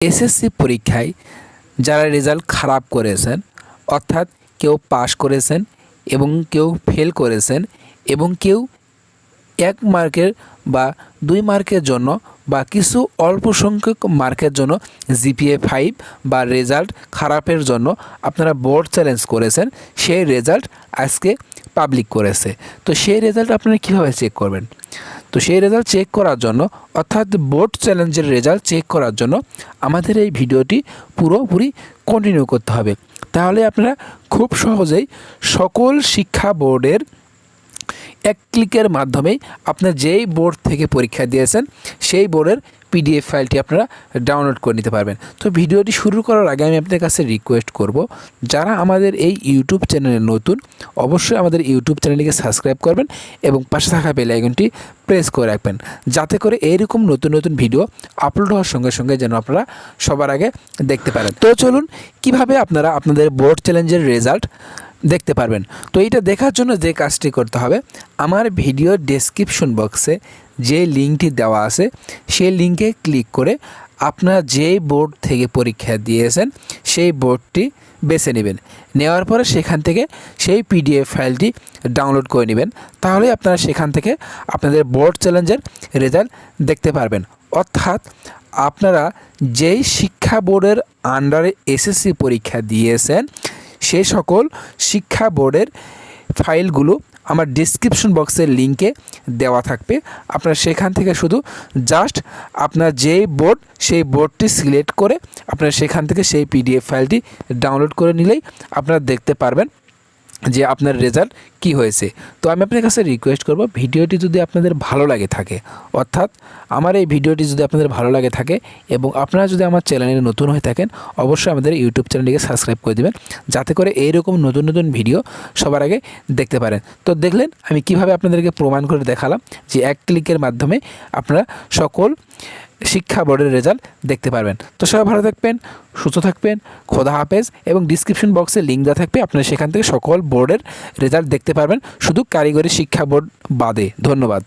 SSC পরীক্ষায় যারা result খারাপ করেছেন, অর্থাৎ কেউ পাশ করেছেন এবং কেউ ফেল করেছেন এবং কেউ এক মার্কের বা দুই মার্কের জন্য বা কিছু অল্প সংখ্যক মার্কের জন্য জিপিএ ফাইভ বা রেজাল্ট খারাপের জন্য আপনারা বোর্ড চ্যালেঞ্জ করেছেন, সেই রেজাল্ট আজকে পাবলিক করেছে। তো সেই রেজাল্ট আপনারা কীভাবে চেক করবেন? তো সেই রেজাল্ট চেক করার জন্য, অর্থাৎ বোর্ড চ্যালেঞ্জের রেজাল্ট চেক করার জন্য আমাদের এই ভিডিওটি পুরোপুরি কন্টিনিউ করতে হবে। তাহলে আপনারা খুব সহজেই সকল শিক্ষা বোর্ডের এক ক্লিকের মাধ্যমেই আপনার যেই বোর্ড থেকে পরীক্ষা দিয়েছেন, সেই বোর্ডের পিডিএফ ফাইলটি আপনারা ডাউনলোড করে নিতে পারবেন। তো ভিডিওটি শুরু করার আগে আমি আপনাদের কাছে রিকোয়েস্ট করব, যারা আমাদের এই ইউটিউব চ্যানেলে নতুন, অবশ্যই আমাদের ইউটিউব চ্যানেলটিকে সাবস্ক্রাইব করবেন এবং পাশে থাকা বেল আইকনটি প্রেস করে রাখবেন, যাতে করে এইরকম নতুন নতুন ভিডিও আপলোড হওয়ার সঙ্গে সঙ্গে যেন আপনারা সবার আগে দেখতে পারেন। তো চলুন, কীভাবে আপনারা আপনাদের বোর্ড চ্যালেঞ্জের রেজাল্ট দেখতে পারবেন। তো এইটা দেখার জন্য যে কাজটি করতে হবে, আমার ভিডিও ডেসক্রিপশন বক্সে যে লিঙ্কটি দেওয়া আছে, সেই লিঙ্কে ক্লিক করে আপনারা যেই বোর্ড থেকে পরীক্ষা দিয়েছেন, সেই বোর্ডটি বেছে নেবেন। নেওয়ার পরে সেখান থেকে সেই পিডিএফ ফাইলটি ডাউনলোড করে নেবেন। তাহলে আপনারা সেখান থেকে আপনাদের বোর্ড চ্যালেঞ্জের রেজাল্ট দেখতে পারবেন। অর্থাৎ আপনারা যেই শিক্ষা বোর্ডের আন্ডারে এসএসসি পরীক্ষা দিয়েছেন সেই সকল শিক্ষা বোর্ডের ফাইলগুলো আমার ডিসক্রিপশন বক্সের লিঙ্কে দেওয়া থাকবে। আপনারা সেখান থেকে শুধু জাস্ট আপনার যেই বোর্ড, সেই বোর্ডটি সিলেক্ট করে আপনারা সেখান থেকে সেই পিডিএফ ফাইলটি ডাউনলোড করে নিলেই আপনারা দেখতে পারবেন। যে আপনার রেজাল্ট কি হয়েছে। তো আমি আপনার কাছে রিকোয়েস্ট করব, ভিডিওটি যদি আপনাদের ভালো লাগে থাকে, অর্থাৎ আমার এই ভিডিওটি যদি আপনাদের ভালো লাগে থাকে এবং আপনারা যদি আমার চ্যানেলে নতুন হয়ে থাকেন, অবশ্যই আমাদের ইউটিউব চ্যানেলটিকে সাবস্ক্রাইব করে দেবেন, যাতে করে এইরকম নতুন নতুন ভিডিও সবার আগে দেখতে পারেন। তো দেখলেন আমি কীভাবে আপনাদেরকে প্রমাণ করে দেখালাম যে এক ক্লিকের মাধ্যমে আপনারা সকল শিক্ষা বোর্ডের রেজাল্ট দেখতে পারবেন। তো সবাই ভালো থাকবেন, সুস্থ থাকবেন, খোদা হাফেজ এবং ডিসক্রিপশন বক্সে লিঙ্ক দেওয়া থাকবে, আপনারা সেখান থেকে সকল বোর্ডের রেজাল্ট দেখতে পারবেন। শুধু কারিগরি শিক্ষা বোর্ড বাদে। ধন্যবাদ।